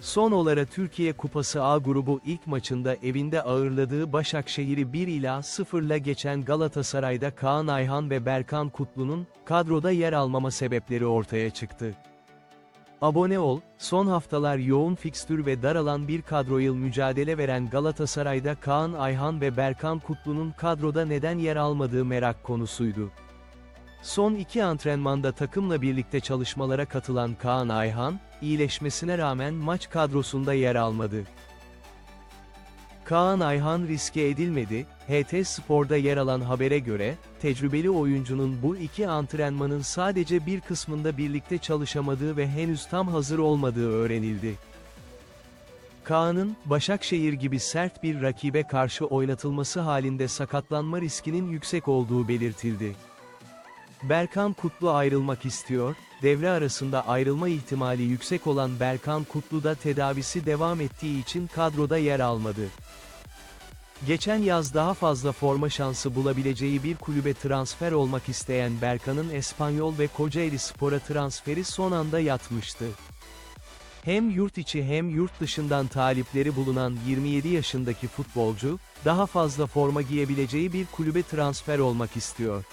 Son olarak Türkiye Kupası A grubu ilk maçında evinde ağırladığı Başakşehir'i 1 ila 0 ile geçen Galatasaray'da Kaan Ayhan ve Berkan Kutlu'nun kadroda yer almama sebepleri ortaya çıktı. Abone ol, son haftalar yoğun fikstür ve daralan bir kadroyla mücadele veren Galatasaray'da Kaan Ayhan ve Berkan Kutlu'nun kadroda neden yer almadığı merak konusuydu. Son iki antrenmanda takımla birlikte çalışmalara katılan Kaan Ayhan, iyileşmesine rağmen maç kadrosunda yer almadı. Kaan Ayhan riske edilmedi, HT Spor'da yer alan habere göre, tecrübeli oyuncunun bu iki antrenmanın sadece bir kısmında birlikte çalışamadığı ve henüz tam hazır olmadığı öğrenildi. Kaan'ın, Başakşehir gibi sert bir rakibe karşı oynatılması halinde sakatlanma riskinin yüksek olduğu belirtildi. Berkan Kutlu ayrılmak istiyor, devre arasında ayrılma ihtimali yüksek olan Berkan Kutlu da tedavisi devam ettiği için kadroda yer almadı. Geçen yaz daha fazla forma şansı bulabileceği bir kulübe transfer olmak isteyen Berkan'ın Espanyol ve Kocaeli Spor'a transferi son anda yatmıştı. Hem yurt içi hem yurt dışından talipleri bulunan 27 yaşındaki futbolcu, daha fazla forma giyebileceği bir kulübe transfer olmak istiyor.